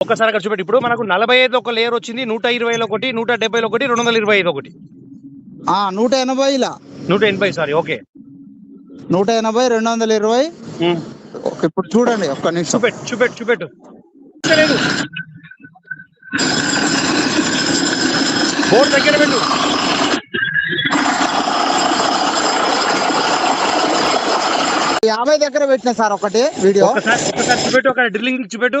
ఒక్కసారి అక్కడ చూపెట్టి. ఇప్పుడు మనకు నలభై ఐదు ఒక లేయర్ వచ్చింది నూట ఇరవైలో ఒకటి నూట డెబ్బైలో ఒకటి రెండు వందల ఇరవై ఐదు ఒకటి. ఆ, నూట ఎనభైలా? నూట ఎనభై సారీ ఓకే. నూట ఎనభై రెండు వందల ఇరవై ఇప్పుడు చూడండి ఒక్క నిమిషం. చూపెట్టు చూపెట్టు చూపెట్టు. బోర్డు దగ్గర పెట్టు. యాభై దగ్గర పెట్టిన సార్ ఒకటి వీడియో. ఒకసారి ఒకసారి చూపెట్టు ఒక డ్రిల్లింగ్ చూపెట్టు.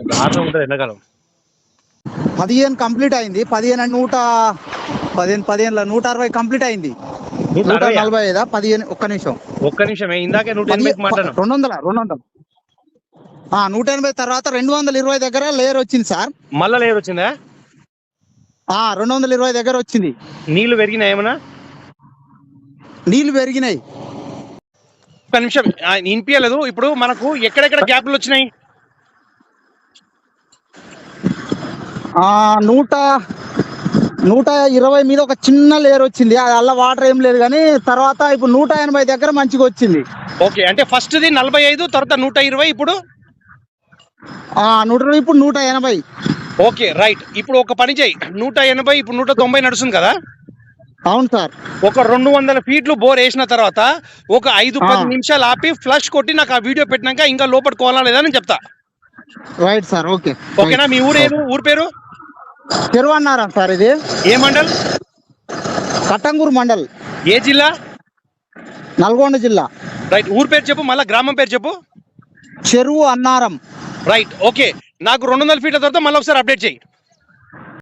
దారుణం ఉంటుంది ఎండాకాలం. పదిహేను కంప్లీట్ అయింది. పదిహేను నూట పదిహేను పదిహేనులో నూట అరవై కంప్లీట్ అయింది. నూట నలభై ఐదా? పదిహేను ఒక్క నిమిషం. ఒక్క నిమిషమే ఇందాకే నూట ఎనభై రెండు వందల? రెండు వందలు? ఆ, నూట ఎనభై తర్వాత రెండు వందల ఇరవై దగ్గర లేయర్ వచ్చింది సార్. మళ్ళా లేరు వచ్చిందా? ఆ రెండు వందల ఇరవై దగ్గర వచ్చింది. నీళ్ళు పెరిగినా ఏమన్నా? నీళ్ళు పెరిగినాయి. ఒక్క నిమిషం వినిపించలేదు ఇప్పుడు మనకు ఎక్కడెక్కడ గ్యాప్లు వచ్చినాయి? నూట నూట ఇరవై మీద ఒక చిన్న లేయర్ వచ్చింది. అది అల్ల వాటర్ ఏం లేదు కానీ తర్వాత ఇప్పుడు నూట ఎనభై దగ్గర మంచిగా వచ్చింది. ఓకే అంటే ఫస్ట్ ది నలభై ఐదు తర్వాత నూట ఇరవై ఇప్పుడు? ఆ నూట ఇరవై ఇప్పుడు నూట ఎనభై. ఓకే రైట్ ఇప్పుడు ఒక పని చేయి. నూట ఎనభై ఇప్పుడు నూట తొంభై నడుస్తుంది కదా? అవును సార్. ఒక రెండు వందల ఫీట్లు బోర్ వేసిన తర్వాత ఒక ఐదు. పది నిమిషాలు ఆపి ఫ్లష్ కొట్టి నాకు ఆ వీడియో పెట్టినాక ఇంకా లోపట్టుకోవాలా లేదా అని చెప్తా. రైట్ సార్ ఓకే ఓకేనా మీ ఊరు ఊరు పేరు? చెరువు అన్నారా సార్ ఇది? ఏ మండల్? కట్టంగూరు మండల్. ఏ జిల్లా? నల్గొండ జిల్లా. రైట్ ఊరు పేరు చెప్పు మళ్ళీ గ్రామం పేరు చెప్పు. చెరువు అన్నారం. Right okay. నాకు రెండు వందల ఫీట్ల తర్వాత మళ్ళీ ఒకసారి అప్డేట్ చేయి